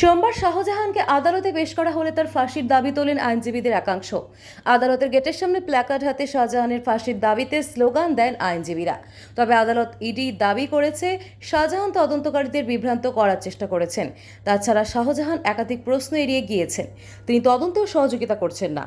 সোমবার শাহজাহানকে আদালতে পেশ করা হলে তার ফাঁসির দাবি তোলেন আইনজীবীদের একাংশ। আদালতের গেটের সামনে প্ল্যাকার্ড হাতে শাহজাহানের ফাঁসির দাবিতে স্লোগান দেন আইনজীবীরা। তবে আদালত ইডি দাবি করেছে, শাহজাহান তদন্তকারীদের বিভ্রান্ত করার চেষ্টা করেছেন। তাছাড়া শাহজাহান একাধিক প্রশ্ন এড়িয়ে গিয়েছেন। তিনি তদন্তেও সহযোগিতা করছেন না।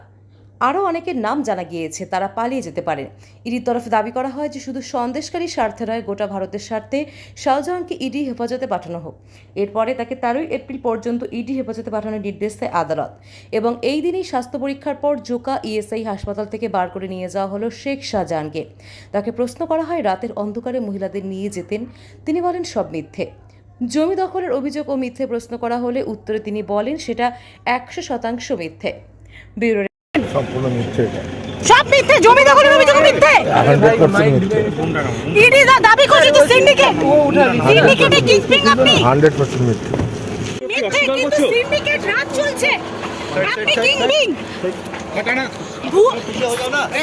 আরও অনেকের নাম জানা গিয়েছে, তারা পালিয়ে যেতে পারেন। ইডির তরফে দাবি করা হয় যে শুধু সন্দেশকারী স্বার্থে নয়, গোটা ভারতের স্বার্থে শাহজাহানকে ইডি হেফাজতে পাঠানো হোক। এরপরে তাকে তেরোই এপ্রিল পর্যন্ত ইডি হেফাজতে পাঠানোর নির্দেশ দেয় আদালত। এবং এই দিনই স্বাস্থ্য পরীক্ষার পর জোকা ইএসআই হাসপাতাল থেকে বার করে নিয়ে যাওয়া হলো শেখ শাহজাহানকে। তাকে প্রশ্ন করা হয়, রাতের অন্ধকারে মহিলাদের নিয়ে যেতেন। তিনি বলেন, সব মিথ্যে। জমি দখলের অভিযোগ ও মিথ্যে প্রশ্ন করা হলে উত্তরে তিনি বলেন, সেটা একশো শতাংশ মিথ্যে। ব্যুরো সম্পূর্ণ মিথ্যে সব মিথ্যে জমি দখলের অভিযোগ মিথ্যে। হান্ড্রেড পার্সেন্ট মিথ্যে। ইডি দা দাবি করছে যে সিন্ডিকেট সিন্ডিকেটে কিংপিং আপনি। হান্ড্রেড পার্সেন্ট মিথ্যে। মিথ্যে কিন্তু সিন্ডিকেট রাত চলছে। আপনি কিংপিং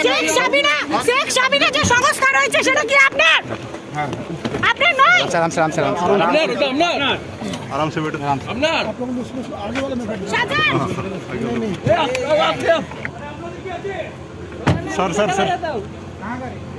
শেখ সাবিনা শেখ সাবিনা যে সংস্কার হয়েছে সেটা কি আপনার? আপনার নয় সালাম সালাম সালাম শাহজাহান सर सर सर।